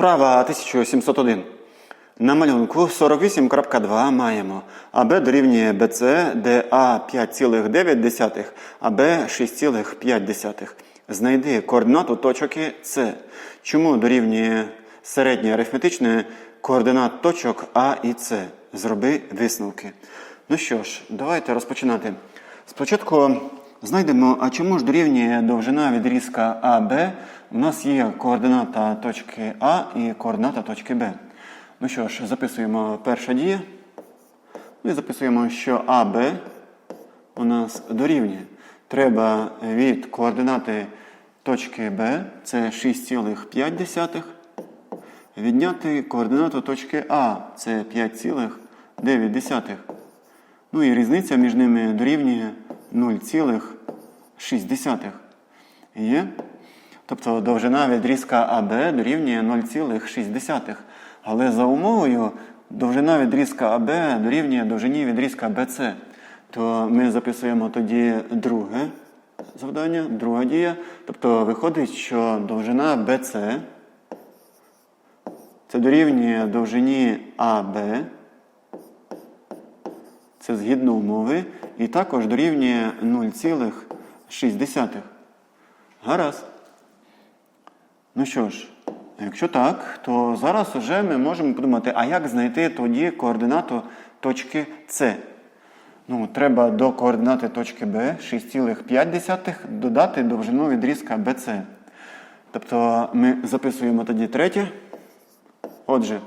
Вправа 1701. На малюнку 48.2 маємо АБ дорівнює БЦ, А 5,9, а Б 6,5. Знайди координату точки С. Чому дорівнює середнє арифметичне координат точок А і С? Зроби висновки. Ну що ж, давайте розпочинати. Спочатку знайдемо, а чому ж дорівнює довжина відрізка АБ. У нас є координата точки А і координата точки Б. Ну що ж, записуємо перша дія. Ну і записуємо, що АБ у нас дорівнює. Треба від координати точки Б, це 6,5, відняти координату точки А, це 5,9. Ну і різниця між ними дорівнює 0,6. Є? Тобто довжина відрізка АБ дорівнює 0,6. Але за умовою довжина відрізка АБ дорівнює довжині відрізка БЦ. То ми записуємо тоді друге завдання, друга дія. Тобто виходить, що довжина БЦ це дорівнює довжині АБ. Це згідно умови. І також дорівнює 0,6. Гаразд. Ну що ж, якщо так, то зараз вже ми можемо подумати, а як знайти тоді координату точки С? Ну, треба до координати точки Б 6,5 додати довжину відрізка BC. Тобто ми записуємо тоді третє. Отже,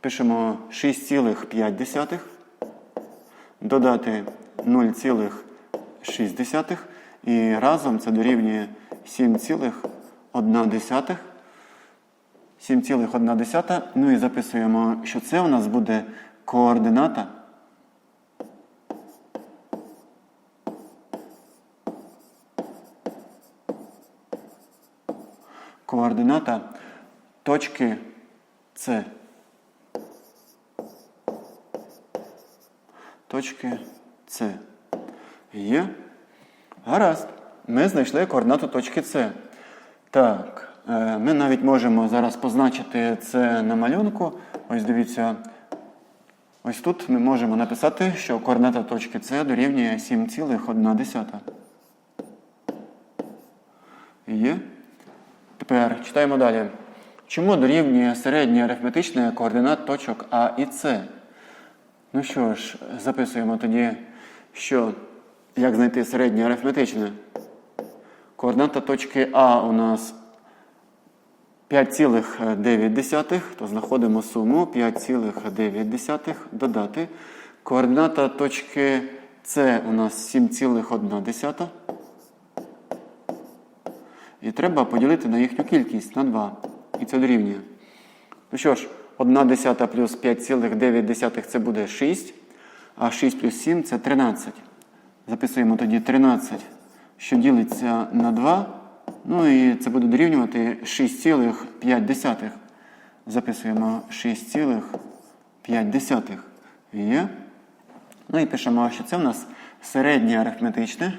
пишемо 6,5, додати 0,6 і разом це дорівнює 7,1. 7,1. Ну і записуємо, що це у нас буде координата. Координата точки С. Точки С. Є. Гаразд. Ми знайшли координату точки С. Так, е, ми навіть можемо зараз позначити це на малюнку. Ось дивіться. Ось тут ми можемо написати, що координата точки С дорівнює 7,1. Є. Тепер читаємо далі. Чому дорівнює середнє арифметичне координат точок А і С? Ну що ж, записуємо тоді, що як знайти середнє арифметичне. Координата точки А у нас 5,9, то знаходимо суму 5,9 додати. Координата точки С у нас 7,1. І треба поділити на їхню кількість на 2. І це дорівнює. Ну що ж, 1 десята плюс 5,9 це буде 6, а 6 плюс 7 це 13. Записуємо тоді 13, що ділиться на 2. Ну і це буде дорівнювати 6,5. Записуємо 6,5. Є. Ну і пишемо, що це в нас середнє арифметичне.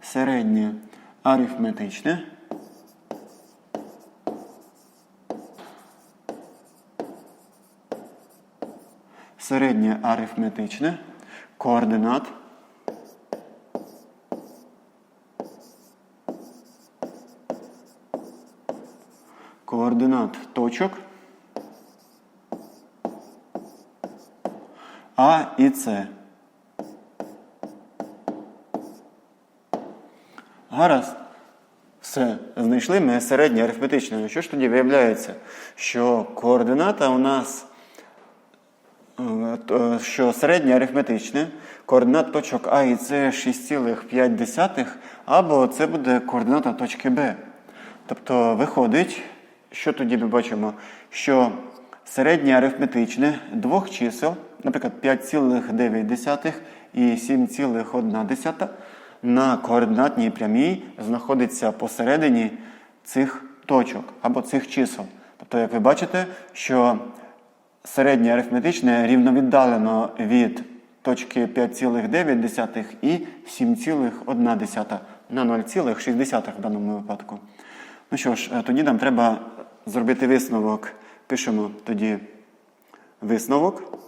Середнє арифметичне. Середнє арифметичне координат. Координат точок А і С. Гаразд. Все, знайшли ми середнє арифметичне. Ну, Що ж тоді виявляється? Що координата у нас, що середнє арифметичне, координат точок А і С 6,5, або це буде координата точки Б. Тобто виходить, що тоді ми бачимо, що середнє арифметичне двох чисел, наприклад, 5,9 і 7,1 на координатній прямій знаходиться посередині цих точок або цих чисел. Тобто, як ви бачите, що середнє арифметичне рівновіддалено від точки 5,9 і 7,1. на 0,6 в даному випадку. Ну що ж, е, тоді нам треба зробити висновок. Пишемо тоді висновок.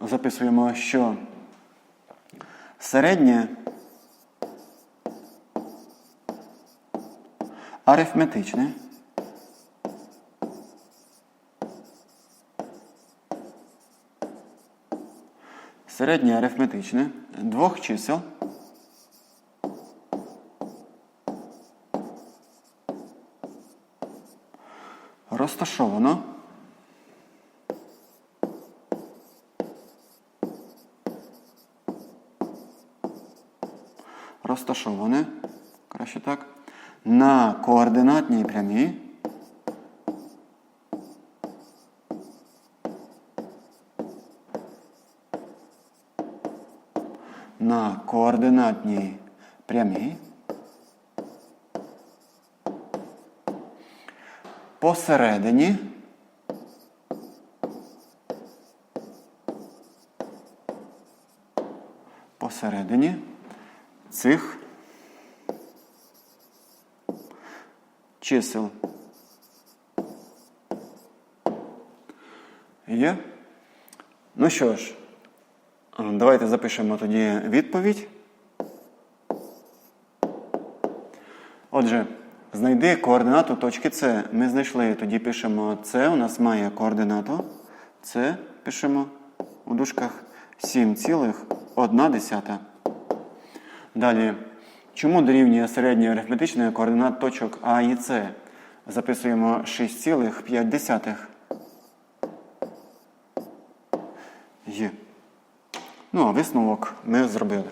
Записуємо, що середнє арифметичне. Середнє арифметичне. Двох чисел. Розташовано. Розташоване, краще так, на координатній прямій. На координатній прямій. Посередині. Посередині цих чисел. Є? Ну що ж, давайте запишемо тоді відповідь. Отже, знайди координату точки С. Ми знайшли, тоді пишемо С, у нас має координату. С пишемо у дужках 7,1. Далі, чому дорівнює середньої арифметичної координат точок А і С? Записуємо 6,5. Є. Ну, а висновок ми зробили.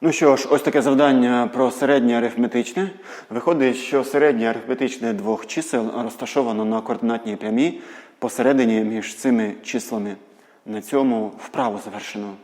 Ну що ж, ось таке завдання про середнє арифметичне. Виходить, що середнє арифметичне двох чисел розташовано на координатній прямій посередині між цими числами. На цьому вправу завершено.